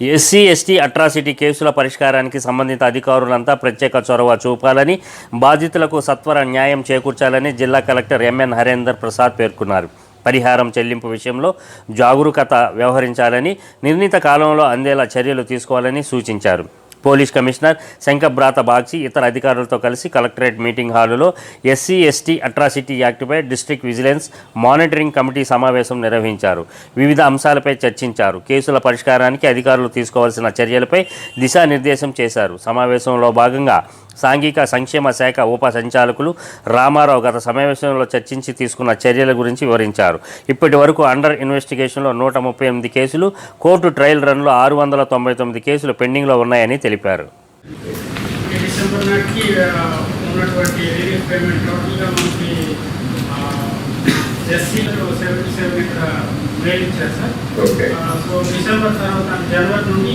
SC ST atrocity కేసుల పరిష్కారానికి సంబంధిత అధికారులంతా ప్రత్యేక చొరవ చూపాలని బాధితులకు సత్వర న్యాయం చేకూర్చాలని జిల్లా కలెక్టర్ ఎంఎన్ హరేందర్ ప్రసాద్ పేర్కొన్నారు. పరిహారం చెల్లింపు విషయంలో జాగరూకత వ్యవహరించాలని నిర్ణీత కాలంలో అందేలా చర్యలు తీసుకోవాలని సూచించారు. పోలీస్ కమిషనర్ శంకబ్రాత బాగ్చి ఇతర అధికారులతో కలిసి కలెక్టరేట్ మీటింగ్ హాలులో ఎస్సీ ఎస్టీ అట్రాసిటీ యాక్ట్పై డిస్ట్రిక్ట్ విజిలెన్స్ మానిటరింగ్ కమిటీ సమావేశం నిర్వహించారు. వివిధ అంశాలపై చర్చించారు. కేసుల పరిష్కారానికి అధికారులు తీసుకోవాల్సిన చర్యలపై దిశానిర్దేశం చేశారు. సమావేశంలో భాగంగా సాంఘిక సంక్షేమ శాఖ ఉప సంచాలకులు రామారావు గత సమావేశంలో చర్చించి తీసుకున్న చర్యల గురించి వివరించారు. ఇప్పటి వరకు అండర్ ఇన్వెస్టిగేషన్లో నూట ముప్పై ఎనిమిది కేసులు కోర్టు ట్రయల్ రన్లో ఆరు వందల తొంభై తొమ్మిది కేసులు పెండింగ్లో ఉన్నాయని తెలిపారు. ఈ డిసెంబర్ నాటికి ఆ, ఉన్నటువంటి రిలీఫ్ పేమెంట్ టోటల్గా మనకి ఎస్సీలో సెవెంటీ సెవెన్ ఇక్కడ మెయిల్ ఇచ్చారు సార్. ఓకే. ఆ, సో డిసెంబర్ తర్వాత జనవరి నుండి